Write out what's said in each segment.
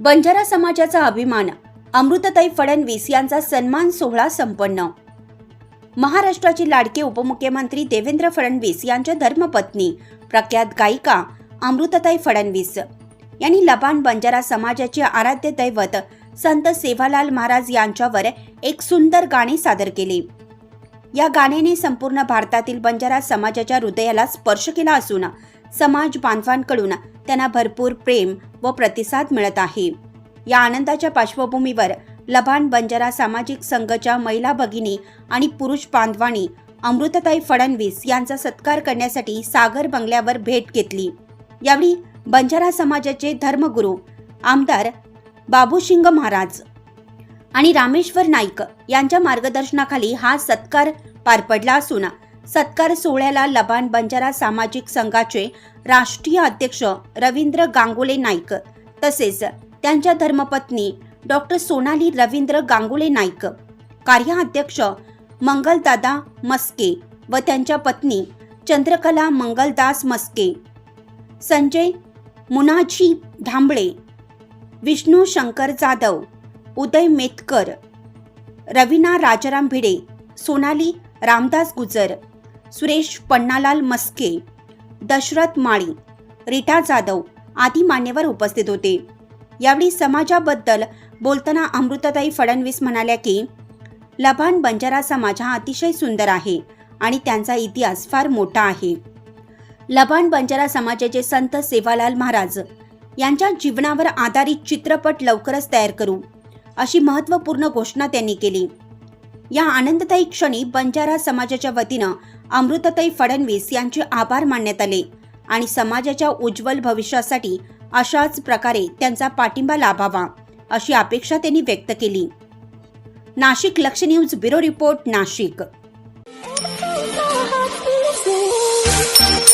बंजारा समाजाचा अभिमान अमृतताई फडणवीस यांचा सन्मान सोहळा संपन्न. महाराष्ट्राचे लाडके उपमुख्यमंत्री देवेंद्र फडणवीस यांच्या धर्मपत्नी प्रख्यात गायिका अमृतताई फडणवीस यांनी लबान बंजारा समाजाचे आराध्य दैवत संत सेवालाल महाराज यांच्यावर एक सुंदर गाणे सादर केले. या गाण्याने संपूर्ण भारतातील बंजारा समाजाच्या हृदयाला स्पर्श केला असून समाज बांधवांकडून त्यांना भरपूर प्रेम व प्रतिसाद मिळत आहे. या आनंदाच्या पार्श्वभूमीवर लबान बंजारा सामाजिक संघच्या महिला भगिनी आणि पुरुष बांधवांनी अमृतताई फडणवीस यांचा सत्कार करण्यासाठी सागर बंगल्यावर भेट घेतली. यावेळी बंजारा समाजाचे धर्मगुरू आमदार बाबूशिंग महाराज आणि रामेश्वर नाईक यांच्या मार्गदर्शनाखाली हा सत्कार पार पडला असून सत्कार सोहळ्याला लबान बंजारा सामाजिक संघाचे राष्ट्रीय अध्यक्ष रवींद्र गांगुले नाईक. तसेच त्यांच्या धर्मपत्नी डॉक्टर सोनाली रवींद्र गांगुले नाईक. कार्याध्यक्ष मंगलदादा मस्के व त्यांच्या पत्नी चंद्रकला मंगलदास मस्के. संजय मुनाजी धांबळे विष्णू शंकर जाधव उदय मेतकर रवीना राजाराम भिडे सोनाली रामदास गुजर सुरेश पन्नालाल मस्के दशरथ माळी रिटा जाधव आदी मान्यवर उपस्थित होते. यावेळी समाजाबद्दल बोलताना अमृताताई फडणवीस म्हणाल्या की लभान बंजारा समाज हा अतिशय सुंदर आहे आणि त्यांचा इतिहास फार मोठा आहे. लभान बंजारा समाजाचे संत सेवालाल महाराज यांच्या जीवनावर आधारित चित्रपट लवकरच तयार करू अशी महत्त्वपूर्ण घोषणा त्यांनी केली. या आनंददायी क्षणी बंजारा समाजाच्या वतीनं अमृतताई फडणवीस यांचे आभार मानण्यात आले आणि समाजाच्या उज्ज्वल भविष्यासाठी अशाच प्रकारे त्यांचा पाठिंबा लाभावा अशी अपेक्षा त्यांनी व्यक्त केली नाशिक लक्ष news bureau report Nashik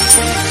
Thank you.